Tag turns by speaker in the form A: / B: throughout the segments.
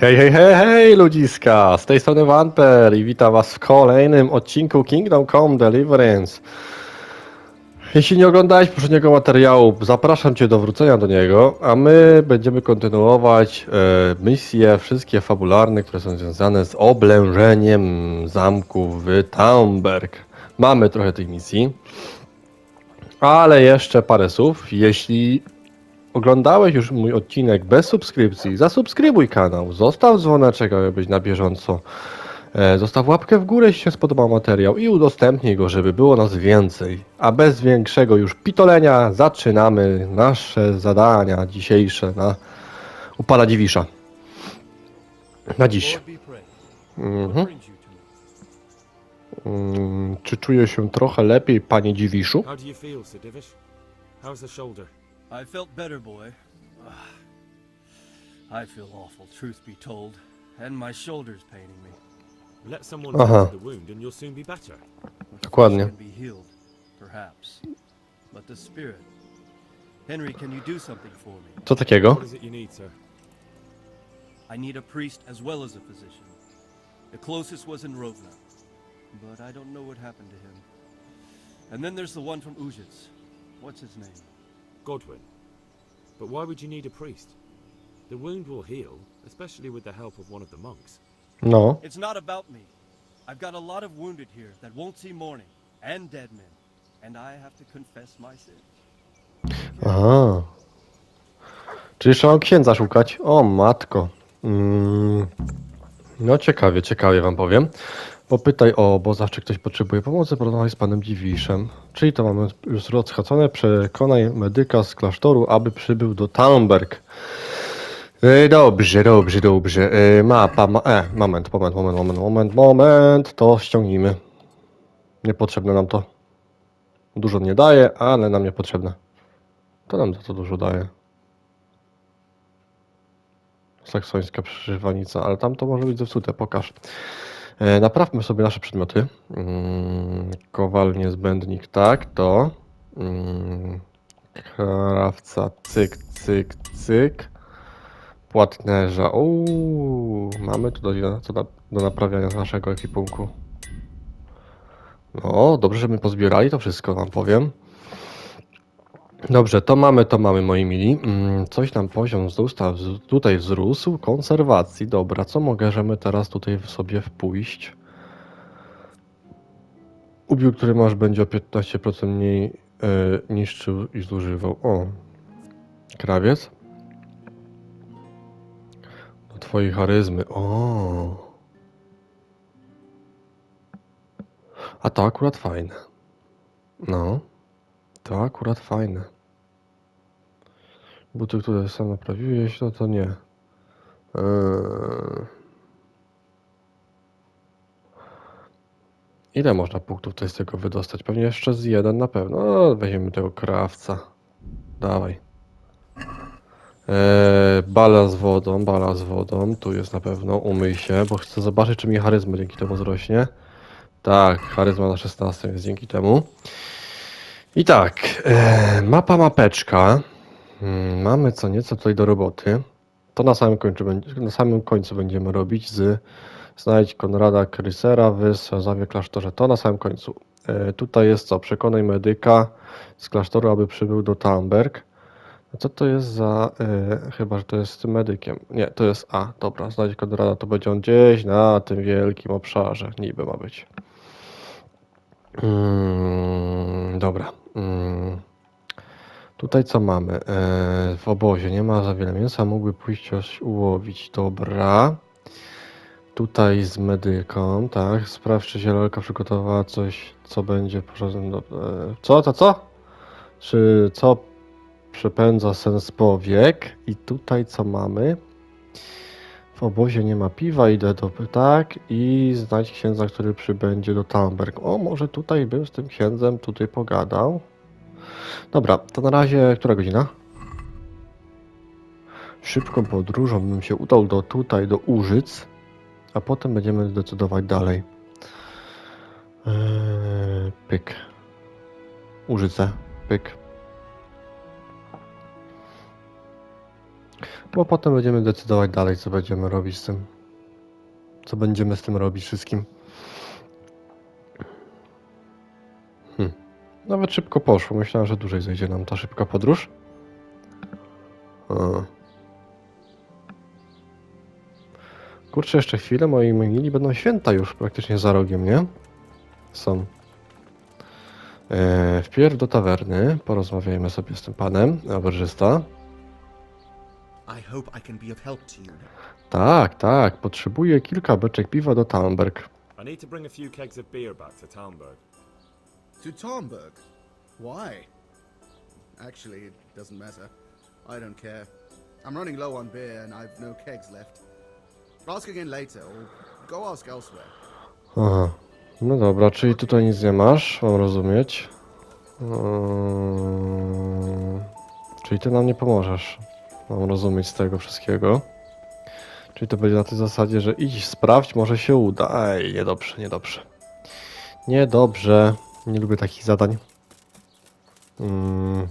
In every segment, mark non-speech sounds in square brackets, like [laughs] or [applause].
A: Hej, hej, hej, hej, ludziska! Z tej strony Vanper i witam was w kolejnym odcinku Kingdom Come Deliverance. Jeśli nie oglądałeś poprzedniego materiału, zapraszam cię do wrócenia do niego, a my będziemy kontynuować e, misje, wszystkie fabularne, które są związane z oblężeniem zamku w Taumberg. Mamy trochę tej misji, ale jeszcze parę słów. Jeśli oglądałeś już mój odcinek bez subskrypcji, zasubskrybuj kanał, zostaw dzwoneczek, aby być na bieżąco. E, Zostaw łapkę w górę, jeśli się spodobał materiał i udostępnij go, żeby było nas więcej. A bez większego już pitolenia zaczynamy nasze zadania dzisiejsze na upala dziwisza. Na dziś. Mhm. Mm, Czy czuję się trochę lepiej, panie dziwiszu?
B: How's the shoulder?
C: I felt better, boy. Ah, I feel awful, truth be told, and my shoulder's paining me.
B: Let someone
A: Uh-huh.
B: uh to the wound and you'll soon be better.
C: The
A: Dokładnie.
C: can be healed, perhaps, but the spirit. Henry, can you do something for me?
A: Co takiego?
B: What is it you need, sir?
C: I need a priest as well as a physician. The closest was in Rovna, but I don't know what happened to him. And then there's the one from Ujits. What's his name?
B: Godwin. But why would you need a priest? The wound will heal, especially with the help of one of the monks.
A: No.
C: It's not about me. I've got a lot of wounded here that won't see morning, and dead men, and I have to confess my sins.
A: Aha. Czy jeszcze mam księdza szukać? O, matko. Mm. No ciekawie, ciekawie wam powiem. Popytaj o obozach, czy ktoś potrzebuje pomocy, porozmawiaj z panem Dziwiszem. Czyli to mamy już rozchacone. Przekonaj medyka z klasztoru, aby przybył do Taumberg. E, Dobrze, dobrze, dobrze. E, Mapa, ma... E, moment, moment, moment, moment, moment, moment. To ściągnijmy. Niepotrzebne nam to. Dużo nie daje, ale nam niepotrzebne. To nam to dużo daje. Saksońska przyszywanica, ale tam to może być zepsute, pokaż. E, naprawmy sobie nasze przedmioty. Mm, kowal niezbędnik, tak, to. Mm, krawca, cyk, cyk, cyk. Płatnerza, uuu, mamy tu do, co do, do naprawiania naszego ekipunku. No, dobrze, że my pozbierali to wszystko, wam powiem. Dobrze, to mamy, to mamy, moi mili. Mm, Coś nam poziom wz- tutaj wzrósł. Konserwacji, dobra. Co możemy teraz tutaj w sobie wpójść? Ubiór, który masz, będzie o 15% mniej e, niszczył i zużywał. O, krawiec. Do twojej charyzmy. O. A to akurat fajne. No. To akurat fajne. Buty, które sam naprawiłeś, no to nie. Eee... Ile można punktów tutaj z tego wydostać? Pewnie jeszcze z jeden na pewno. No, weźmiemy tego krawca. Dawaj. Eee, bala z wodą, bala z wodą. Tu jest na pewno. Umyj się, bo chcę zobaczyć, czy mi charyzma dzięki temu wzrośnie. Tak, charyzma na 16 jest dzięki temu. I tak, e, mapa mapeczka. Mm, Mamy co nieco tutaj do roboty. To na samym końcu, na samym końcu będziemy robić z znajdź Konrada Krysera w Sazawie Klasztorze. To na samym końcu. E, tutaj jest co? Przekonaj medyka z klasztoru, aby przybył do Tamberg. Co to jest za... E, chyba, że to jest z tym medykiem. Nie, to jest A. Dobra, znajdź Konrada, to będzie on gdzieś na tym wielkim obszarze. Niby ma być. Mm, dobra. Mm. Tutaj co mamy? E, w obozie nie ma za wiele mięsa, mógłby pójść coś ułowić. Dobra. Tutaj z medyką, tak. Sprawdź, czy zieloka przygotowała coś, co będzie porządne. Co, to co? Czy co przepędza sens powiek? I tutaj co mamy? W obozie nie ma piwa, idę do tak i znajdź księdza, który przybędzie do Tamberg. O, może tutaj bym z tym księdzem tutaj pogadał. Dobra, to na razie, która godzina? Szybką podróżą bym się udał do tutaj, do Użyc, a potem będziemy zdecydować dalej. Eee, pyk. Użyce, pyk. Bo potem będziemy decydować dalej, co będziemy robić z tym. Co będziemy z tym robić wszystkim. Hmm. Nawet szybko poszło. Myślałem, że dłużej zejdzie nam ta szybka podróż. A. Kurczę, jeszcze chwilę, moi mili będą święta już praktycznie za rogiem, nie? Są. Eee, wpierw do tawerny, porozmawiajmy sobie z tym panem, rowerzysta.
D: I hope I can be of help to you.
A: Tak, tak, potrzebuję kilka beczek piwa do Talmberg.
B: I need to bring a few kegs of beer back to Talmberg.
D: To Tarnberg? Why? Actually, it doesn't matter. I don't care. I'm running low on beer and I've no kegs left. Ask again later, or go ask elsewhere.
A: Aha. No dobra, czyli tutaj nic nie masz, mam rozumieć. Eee, czyli ty nam nie pomożesz. Mam rozumieć z tego wszystkiego. Czyli to będzie na tej zasadzie, że idź, sprawdź, może się uda. Ej, niedobrze, niedobrze. Niedobrze. Nie lubię takich zadań. Mm.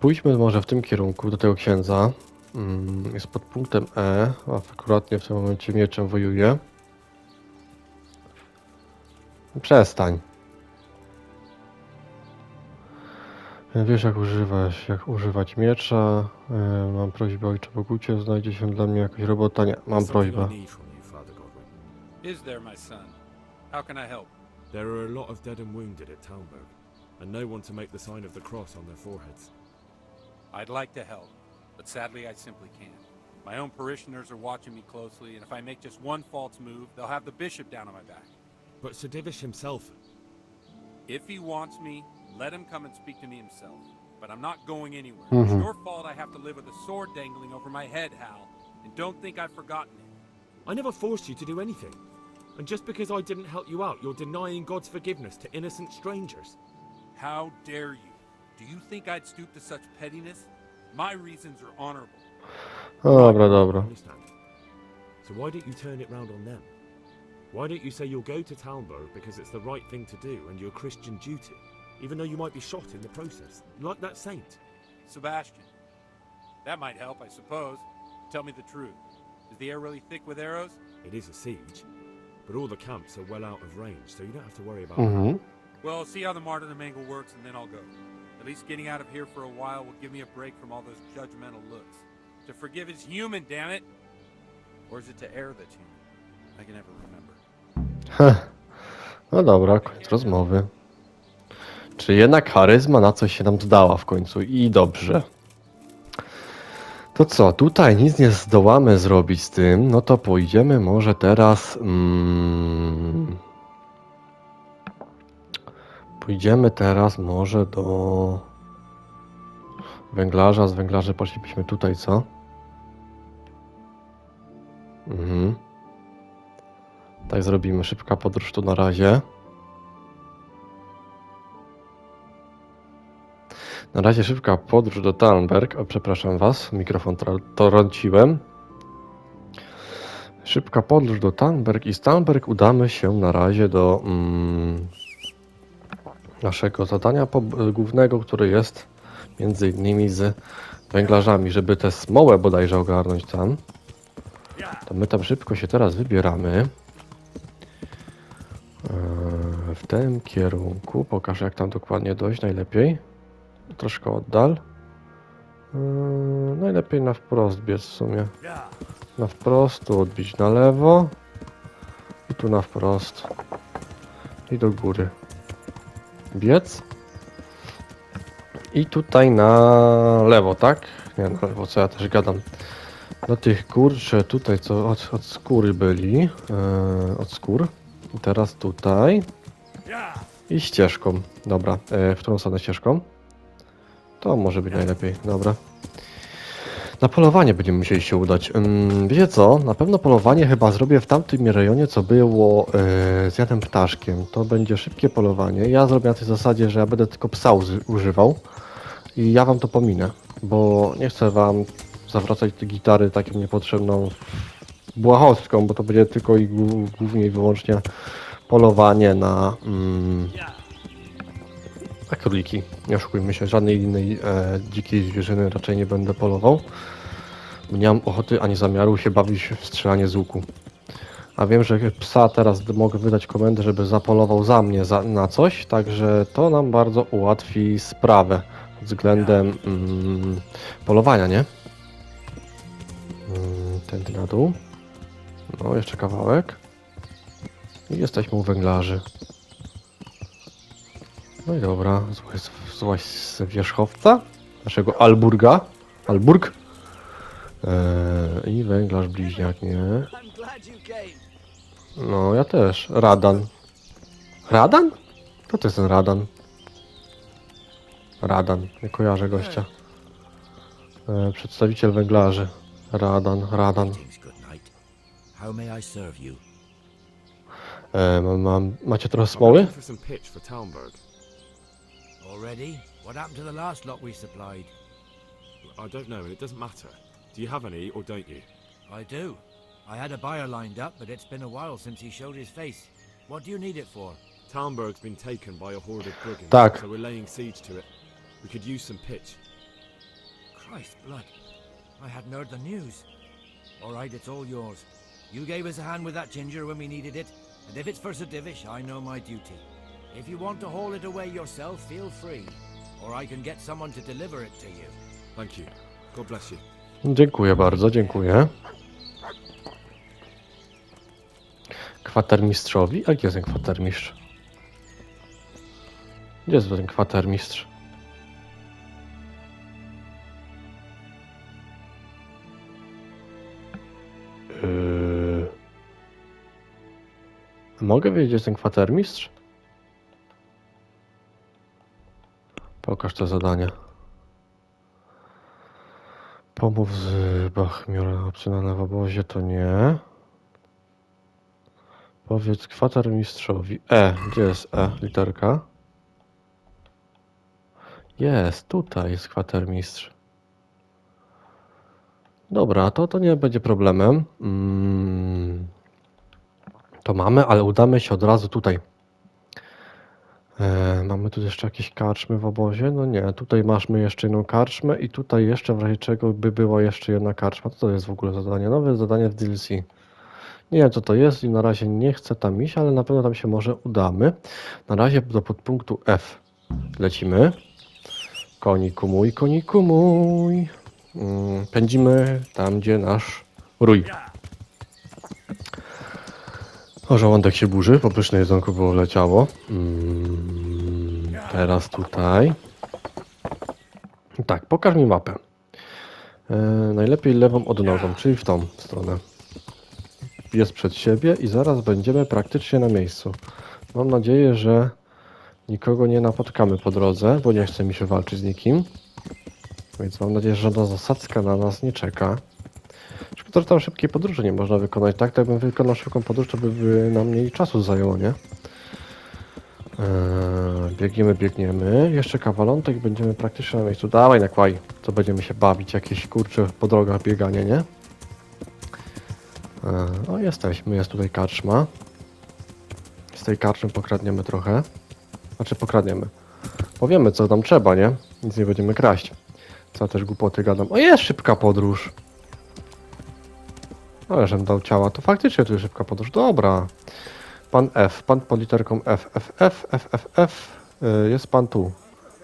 A: Pójdźmy może w tym kierunku, do tego księdza. Mm, jest pod punktem E, a akuratnie w tym momencie mieczem wojuje. Przestań. Wiesz jak używać, jak używać miecza. E, Mam prośbę ojcze Bogucie, znajdzie się dla mnie jakaś robota. Nie, mam
B: something
A: prośbę.
B: I need from you, Father Godwin.
E: Is there, my son? How can I help?
B: There are a lot of dead and wounded at Talmberg, and no one to make the sign of the cross on their foreheads.
E: I'd like to help, but sadly I simply can't. My own parishioners are watching me closely, and if I make just one false move, they'll have the bishop down on my back.
B: But Sir Divish himself,
E: If he wants me, let him come and speak to me himself. But I'm not going anywhere.
A: Mhm.
E: It's your fault I have to live with a sword dangling over my head, Hal. And don't think I've forgotten it.
B: I never forced you to do anything. And just because I didn't help you out, you're denying God's forgiveness to innocent strangers.
E: How dare you? Do you think I'd stoop to such pettiness? My reasons are honorable.
A: Dobra, dobra.
B: Understand. So why don't you turn it round on them? Why don't you say you'll go to Talmberg because it's the right thing to do and your Christian duty, even though you might be shot in the process, like that saint?
E: Sebastian. That might help, I suppose. Tell me the truth. Is the air really thick with arrows?
B: It is a siege, but all the camps are well out of range, so you don't have to worry about that.
A: Mhm.
E: Well, see how the martyrdom angle works, and then I'll go. At least getting out of here for a while will give me a break from all those judgmental looks. To forgive is human, damn it! Or is it to err that's human? I can never remember.
A: Heh. No dobra, koniec rozmowy. Czy jednak charyzma na coś się nam zdała w końcu i dobrze. To co, tutaj nic nie zdołamy zrobić z tym, no to pójdziemy może teraz... Mm, pójdziemy teraz może do węglarza, z węglarzy poszlibyśmy tutaj, co? Mhm. Tak zrobimy. Szybka podróż tu na razie. Na razie szybka podróż do Talmberg. O, przepraszam Was, mikrofon trąciłem. Szybka podróż do Talmberg i z Talmberg udamy się na razie do mm, naszego zadania głównego, które jest między innymi z węglarzami, żeby tę smołę bodajże ogarnąć tam. To my tam szybko się teraz wybieramy. Eee, W tym kierunku. Pokażę jak tam dokładnie dojść najlepiej. Troszkę oddal. Eee, Najlepiej na wprost biec w sumie. Na wprost, tu odbić na lewo. I tu na wprost. I do góry. Biec. I tutaj na lewo, tak? Nie, na lewo, co ja też gadam. Do tych kurcze tutaj, co od, od skóry byli. Eee, od skór. I teraz tutaj. I ścieżką. Dobra, e, w którą stronę ścieżką? To może być najlepiej, dobra. Na polowanie będziemy musieli się udać. Wiecie co? Na pewno polowanie chyba zrobię w tamtym rejonie, co było e, z Janem Ptaszkiem. To będzie szybkie polowanie. Ja zrobię na tej zasadzie, że ja będę tylko psa używał. I ja wam to pominę, bo nie chcę wam zawracać tej gitary taką niepotrzebną błahostką, bo to będzie tylko i głó- głównie i wyłącznie polowanie na, mm, A króliki, nie oszukujmy się, żadnej innej e, dzikiej zwierzyny raczej nie będę polował. Nie mam ochoty ani zamiaru się bawić w strzelanie z łuku. A wiem, że psa teraz mogę wydać komendę, żeby zapolował za mnie za, na coś, także to nam bardzo ułatwi sprawę względem mm, polowania, nie? Mm, tędy na dół. No, jeszcze kawałek. I jesteśmy u węglarzy. No i dobra, złaś, złaś z wierzchowca, naszego Alburga. Alburg. Eee, I węglarz bliźniak, nie? No, ja też. Radan. Radan? Kto to jest ten Radan? Radan, nie kojarzę gościa. E, przedstawiciel węglarzy. Radan, Radan.
F: Greetings, good night. How may I serve you?
A: E, mam, mam, macie trochę smoły?
F: Already? What happened to the last lot we supplied?
B: I don't know, and it doesn't matter. Do you have any, or don't you?
F: I do. I had a buyer lined up, but it's been a while since he showed his face. What do you need it for?
B: Talmberg's been taken by a horde of brigands,
A: Tak.
B: so we're laying siege to it. We could use some pitch.
F: Christ blood. I hadn't heard the news. All right, it's all yours. You gave us a hand with that ginger when we needed it, and if it's for Sir Divish, I know my duty. If you want to haul it away yourself, feel free. Or I can get someone to deliver it to you.
B: Thank you. God bless you.
A: Dziękuję bardzo, dziękuję. Kwatermistrzowi? A gdzie jest ten kwatermistrz? Gdzie jest ten kwatermistrz? Yy... Mogę wiedzieć, gdzie jest ten kwatermistrz? Pokaż te zadania. Pomów z Bachmiora opcjonalne w obozie to nie. Powiedz kwatermistrzowi. E, gdzie jest E? Literka. Jest, tutaj jest kwatermistrz. Dobra, to, to nie będzie problemem. Mm, to mamy, ale udamy się od razu tutaj. E, mamy tu jeszcze jakieś karczmy w obozie? No nie, tutaj mamy jeszcze jedną karczmę i tutaj jeszcze w razie czego by była jeszcze jedna karczma. Co to jest w ogóle zadanie? Nowe zadanie w DLC. Nie wiem co to jest i na razie nie chcę tam iść, ale na pewno tam się może udamy. Na razie do podpunktu F lecimy. Koniku mój, koniku mój. Mm, Pędzimy tam, gdzie nasz rój. O, żołądek się burzy, bo pyszne jedzonko było leciało. Mm, teraz tutaj. Tak, pokaż mi mapę. E, najlepiej lewą odnogą, czyli w tą stronę. Jest przed siebie i zaraz będziemy praktycznie na miejscu. Mam nadzieję, że nikogo nie napotkamy po drodze, bo nie chce mi się walczyć z nikim. Więc mam nadzieję, że żadna zasadzka na nas nie czeka. Że tam szybkiej podróży nie można wykonać. Tak, to jakbym wykonał szybką podróż, to by, nam mniej czasu zajęło, nie? Eee, biegniemy, biegniemy. Jeszcze kawalątek, będziemy praktycznie na miejscu. Dawaj na kłaj, to będziemy się bawić. Jakieś kurcze po drogach bieganie, nie? Eee, o, jesteśmy, jest tutaj karczma. Z tej karczmy pokradniemy trochę. Znaczy pokradniemy. Powiemy, co tam trzeba, nie? Nic nie będziemy kraść. Co też głupoty gadam. O, jest szybka podróż. Ale żem dał ciała, to faktycznie tu jest szybka podróż. Dobra. Pan F, pan pod literką F, F, F, F, F, F. Y, Jest pan tu.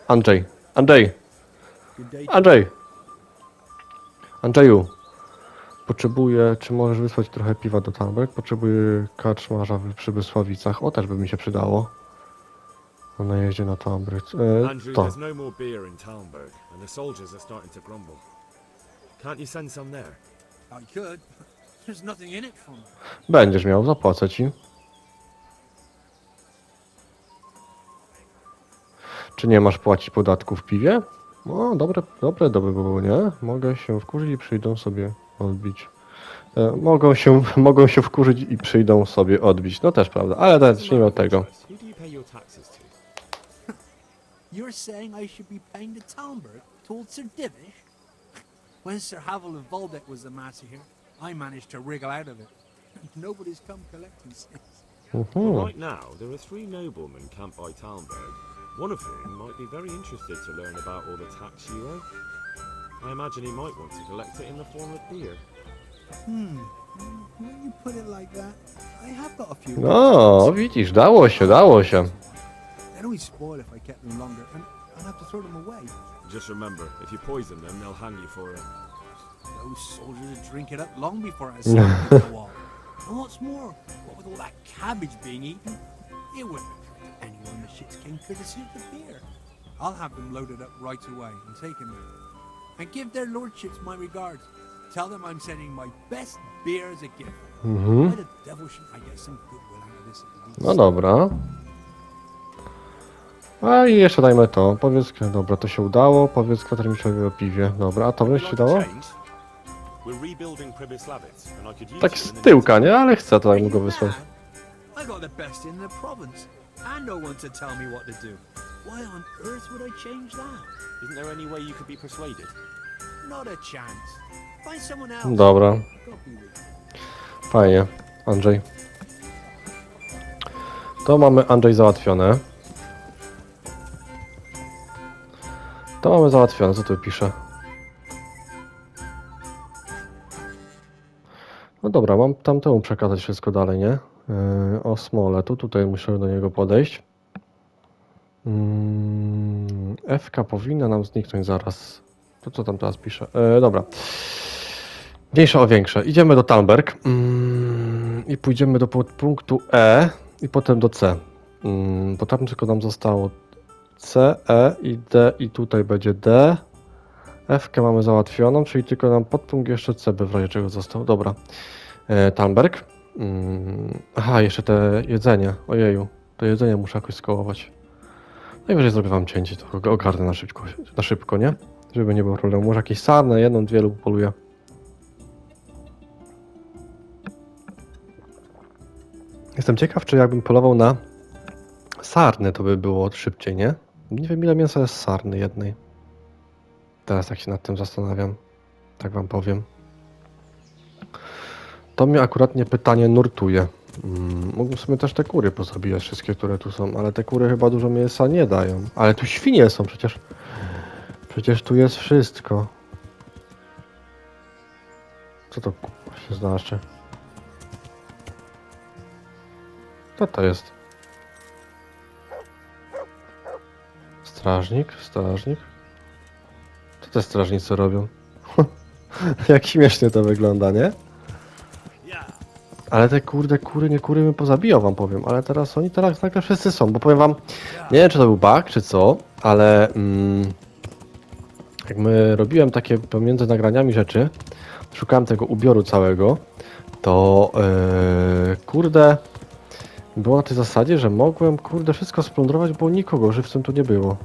A: Andrzej. Andrzej. Andrzej. Andrzeju. Potrzebuję, czy możesz wysłać trochę piwa do Tambek? Potrzebuję karczmarza w- przy Wysławicach. O, też by mi się przydało. Na najeździe na Tambryk. E,
B: Andrew,
A: to.
B: there's no more beer in Talmberg, and the soldiers are starting to grumble. Can't you send some there?
E: I could. There's nothing in it for me.
A: Będziesz miał, zapłacę ci. Czy nie masz płacić podatku w piwie? O, dobre, dobre to by było, nie? Mogę się wkurzyć i przyjdą sobie odbić. E, mogą, się, [laughs] mogą się wkurzyć i przyjdą sobie odbić. No też prawda, ale teraz zacznijmy od tego.
B: Who do you pay your taxes to? [laughs]
G: You're saying I should be paying to Talmberg to old Sir Divish? When Sir Havel of Volbeck was the master here, I managed to wriggle out of it. [laughs] Nobody's come collecting since.
A: Mhm.
B: Right now, there are three noblemen camped by Talmberg, One of whom might be very interested to learn about all the tax you owe. I imagine he might want to collect it in the form of beer.
G: Hmm. When you put it like that, I have got a few.
A: No, widzisz, dało się, dało się.
G: They'd only spoil if I kept them longer, and I'd have to throw them away.
B: Just remember, if you poison them, they'll hang you for it.
G: Those soldiers would drink it up long before I saw the [laughs] wall. And what's more, what with all that cabbage being eaten, it wouldn't affect anyone the shit's king courtesy of the beer. I'll have them loaded up right away and taken there. And give their lordships my regards. Tell them I'm sending my best beer as a gift.
A: Mhm.
G: Why the devil shouldn't I get some goodwill out of this at least?
A: No dobra. A i jeszcze dajmy to. Powiedz, dobra, to się udało. Powiedz Katarmiszowi o piwie. Dobra, a to by się dało? Tak z tyłka, nie? Ale chcę, to
G: Are
A: tak mu go wysłać.
G: I got the best in the province, and no one to tell me what to do. Why on earth would I change that?
B: Isn't there any way you could be persuaded?
G: Not a chance. Find someone else.
A: Dobra, fajnie. Andrzej. To mamy Andrzej załatwione. To mamy załatwione, co tu pisze? Dobra, mam tamtemu przekazać wszystko dalej, nie? Yy, o Smoletu, tutaj muszę do niego podejść. Mm, FK powinna nam zniknąć zaraz. To co tam teraz pisze? Yy, dobra. Mniejsze o większe. Idziemy do Talberg mm, i pójdziemy do punktu E i potem do C. Mm, bo tam tylko nam zostało C, E i D i tutaj będzie D. F mamy załatwioną, czyli tylko nam podpunkt jeszcze C by w razie czego został. Dobra. E, Talberg. Mm, aha, jeszcze te jedzenie. Ojeju, to jedzenie muszę jakoś skołować. Najwyżej zrobię wam cięcie, to ogarnę na szybko, na szybko, nie? Żeby nie było problemu. Może jakieś sarny, jedną, dwie lub poluję. Jestem ciekaw, czy jakbym polował na sarny, to by było szybciej, nie? Nie wiem, ile mięsa jest sarny jednej. Teraz jak się nad tym zastanawiam, tak wam powiem. To mnie akurat nie pytanie nurtuje. Mm, mógłbym sobie też te kury pozabijać, wszystkie, które tu są, ale te kury chyba dużo mięsa nie dają. Ale tu świnie są przecież. Przecież tu jest wszystko. Co to się znaczy? Co to jest? Strażnik? Strażnik? Co te strażnicy robią? [laughs] Jak śmiesznie to wygląda, nie? Ale te kurde kury, nie kury bym pozabijał wam powiem, ale teraz oni teraz nagle wszyscy są, bo powiem wam, nie wiem czy to był bug czy co, ale mm, jak my robiłem takie pomiędzy nagraniami rzeczy, szukałem tego ubioru całego, to yy, kurde było na tej zasadzie, że mogłem kurde wszystko splądrować, bo nikogo żywcem tu nie było.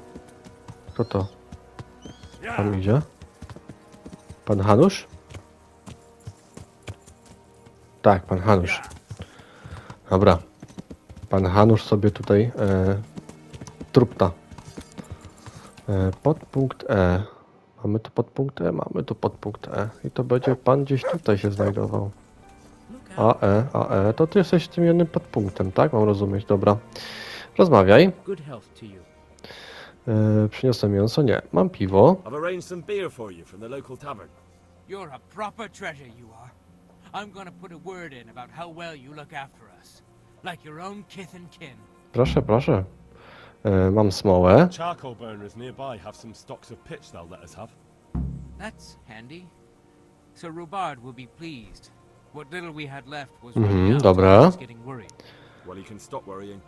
A: Kto to? Tam idzie? Pan Hanusz? Tak, pan Hanusz. Dobra. Pan Hanusz sobie tutaj e, trupta. E, podpunkt E. Mamy tu podpunkt E? Mamy tu podpunkt E. I to będzie pan gdzieś tutaj się znajdował. AE, AE. To ty jesteś tym jednym podpunktem, tak? Mam rozumieć, dobra. Rozmawiaj.
H: Good health to you.
A: E, przyniosę mięso? Nie. Mam piwo.
B: I've arranged some beer for you from the local tavern.
H: You're a proper treasure, you are. I'm gonna put a word in about how well you look after us. Like your own kith and kin.
A: Proszę, proszę. E, mam smołę.
I: Charcoal burners nearby have some stocks of pitch they'll let us have.
H: That's handy. Sir Rubard will be pleased. What little we had left was
A: Mhm,
H: running out,
A: dobra.
H: so I was getting worried.
B: Well, you can stop worrying.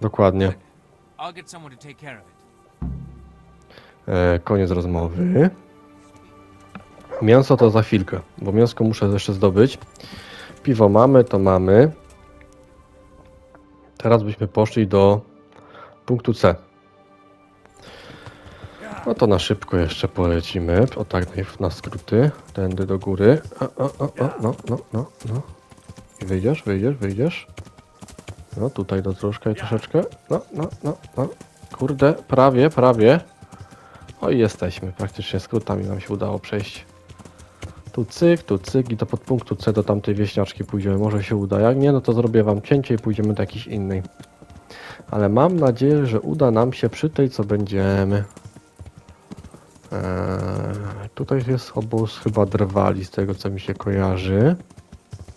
A: Dokładnie.
H: I'll get someone to take care of it.
A: E, koniec rozmowy. Mięso to za chwilkę, bo mięsko muszę jeszcze zdobyć. Piwo mamy, to mamy. Teraz byśmy poszli do punktu C. No to na szybko jeszcze polecimy. O tak, na skróty. Tędy do góry. O, o, o, o, no, no, no, no. I wyjdziesz, wyjdziesz, wyjdziesz. No tutaj do troszkę, troszeczkę. No, no, no, no. Kurde, prawie, prawie. O i jesteśmy, praktycznie skrótami nam się udało przejść. Tu cyk, tu cyk i do podpunktu C do tamtej wieśniaczki pójdziemy, może się uda. Jak nie, no to zrobię wam cięcie i pójdziemy do jakiejś innej. Ale mam nadzieję, że uda nam się przy tej, co będziemy. Eee, tutaj jest obóz chyba drwali, z tego co mi się kojarzy.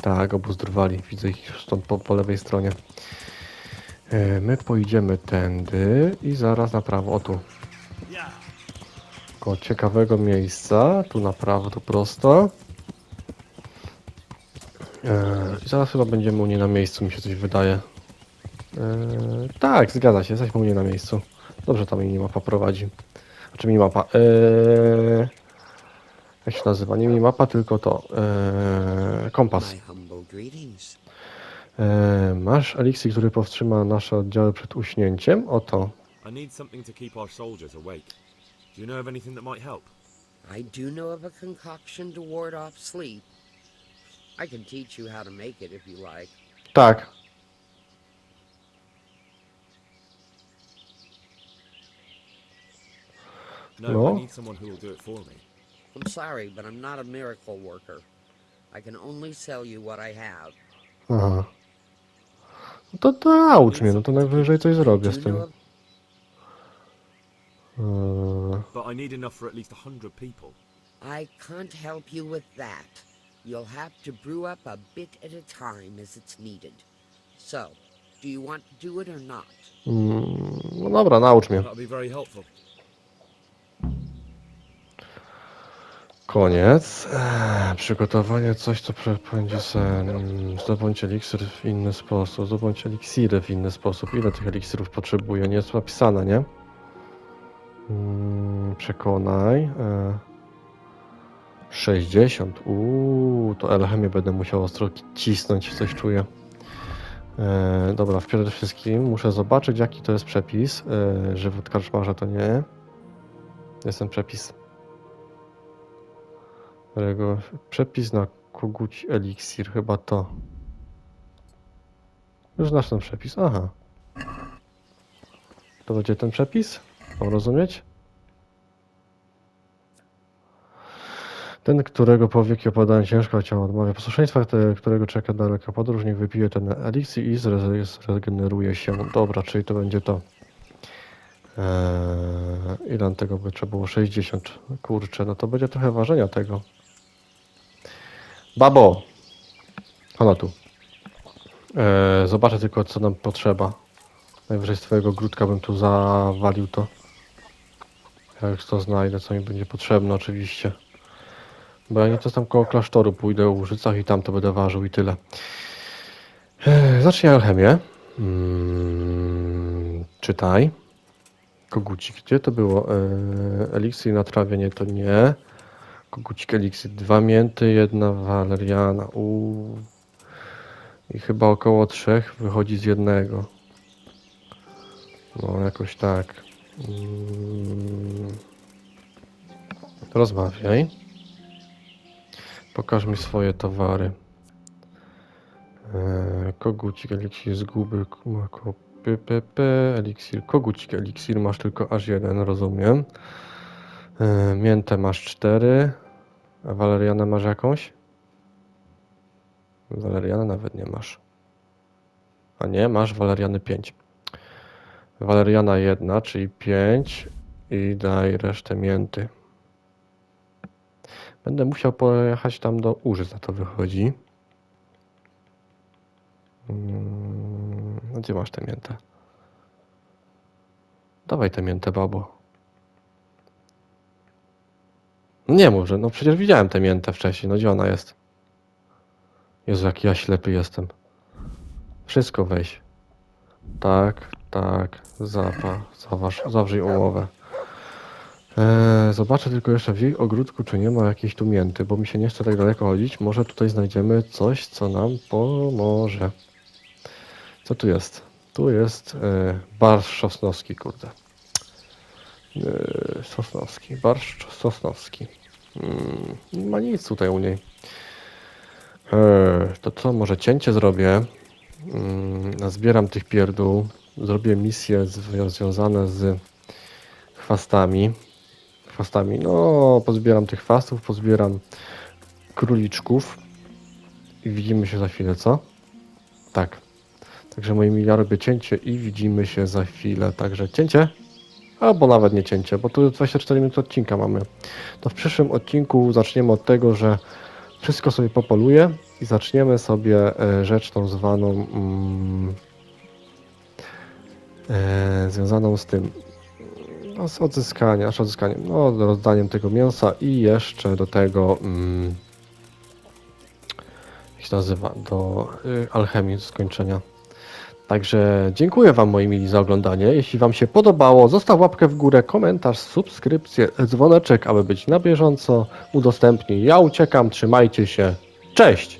A: Tak, obóz drwali. Widzę ich stąd po, po lewej stronie. Eee, my pojedziemy tędy i zaraz na prawo. O tu. Koło ciekawego miejsca. Tu na prawo, tu prosto. Eee, i zaraz chyba będziemy u niej na miejscu, mi się coś wydaje. Eee, tak, zgadza się, jesteśmy u niej na miejscu. Dobrze tam minimapa prowadzi. Znaczy minimapa. Eee, jak się nazywa? Nie minimapa, tylko to. Eee, kompas. Eee, masz eliksir, który powstrzyma nasze oddziały przed uśnięciem? Oto.
B: I need something to keep our soldiers awake. Do you know of anything that might help?
J: I do know of a concoction to ward off sleep. I can teach you how to make it if you like.
A: Tak.
B: No,
A: No.
B: I need someone who will do it for me.
J: I'm sorry, but I'm not a miracle worker. I can only sell you what I have.
A: Aha. No to, to naucz mnie, no to najwyżej coś zrobię
J: Do
A: z
J: you
A: tym.
J: of
B: But I need enough for at least a hundred people.
J: I can't help you with that. You'll have to brew up a bit at a time as it's needed. So, do you want to do it or not?
A: mm, no dobra, naucz mnie.
B: That'll be very helpful.
A: Koniec. Eee, przygotowanie coś, co przepędzi sen. Mm, Zdobądź eliksir w inny sposób. Zdobądź eliksiry w inny sposób. Ile tych eliksirów potrzebuję? Nie jest napisane, nie? Mm, przekonaj. Eee, 60. Uuu, to alchemię będę musiał ostro cisnąć, coś czuję. Eee, dobra, przede wszystkim muszę zobaczyć, jaki to jest przepis. Eee, żywot karczmarza to nie. Jest ten przepis. Którego przepis na koguci eliksir, chyba to. Już znasz ten przepis, aha. To będzie ten przepis? Mam rozumieć? Ten, którego powieki opadają ciężko, ciało odmawia posłuszeństwa, te, którego czeka daleka podróż, niech wypije ten eliksir i zre- zregeneruje się. Dobra, czyli to będzie to. Eee, ile tego by trzeba było? 60. Kurczę, no to będzie trochę ważenia tego. Babo! Ona tu. Eee, zobaczę tylko, co nam potrzeba. Najwyżej z twojego grudka bym tu zawalił to. Jak już to znajdę, co mi będzie potrzebne oczywiście. Bo ja nie to tam koło klasztoru pójdę u Łużycach i tam to będę ważył i tyle. Zacznij alchemię. Mm, czytaj. Kogucik, gdzie to było? Eee, eliksir na trawie, nie, to nie. Kogucik eliksir, dwa mięty, jedna waleriana. Uuu. I chyba około trzech wychodzi z jednego. No, jakoś tak. Mm. Rozmawiaj. Pokaż mi swoje towary. Eee, kogucik, eliksir zguby, mako, PPP, eliksir, kogucik, eliksir masz tylko aż jeden, rozumiem. Eee, miętę masz cztery, a walerianę masz jakąś? Waleriana nawet nie masz. A nie, masz waleriany 5. Waleriana jedna, czyli 5 i daj resztę mięty. Będę musiał pojechać tam do Użyc, na to wychodzi. Mm, no Gdzie masz tę miętę? Dawaj tę miętę, babo. Nie może, no przecież widziałem tę miętę wcześniej, no gdzie ona jest? Jezu, jaki ja ślepy jestem. Wszystko weź. Tak, tak, zapa, zaważ, zawrzyj umowę. Eee, zobaczę tylko jeszcze w jej ogródku, czy nie ma jakiejś tu mięty, bo mi się nie chce tak daleko chodzić. Może tutaj znajdziemy coś, co nam pomoże. Co tu jest? Tu jest e, barszcz sosnowski, kurde. E, sosnowski, barszcz sosnowski. Mm, nie ma nic tutaj u niej. E, to co, może cięcie zrobię? Mm, zbieram tych pierdół. Zrobię misje zwi- związane z chwastami. Chwastami, no pozbieram tych chwastów, pozbieram króliczków i widzimy się za chwilę, co? Tak. Także moi mili, ja robię cięcie i widzimy się za chwilę. Także cięcie, albo nawet nie cięcie, bo tu 24 minuty odcinka mamy. To w przyszłym odcinku zaczniemy od tego, że wszystko sobie popoluję i zaczniemy sobie e, rzecz tą zwaną mm, e, związaną z tym no, z odzyskaniem, aż odzyskaniem, no rozdaniem tego mięsa i jeszcze do tego mm, jak się nazywa, do y, alchemii skończenia. Także dziękuję Wam moi mili za oglądanie. Jeśli Wam się podobało, zostaw łapkę w górę, komentarz, subskrypcję, dzwoneczek, aby być na bieżąco. Udostępnij. Ja uciekam, trzymajcie się. Cześć!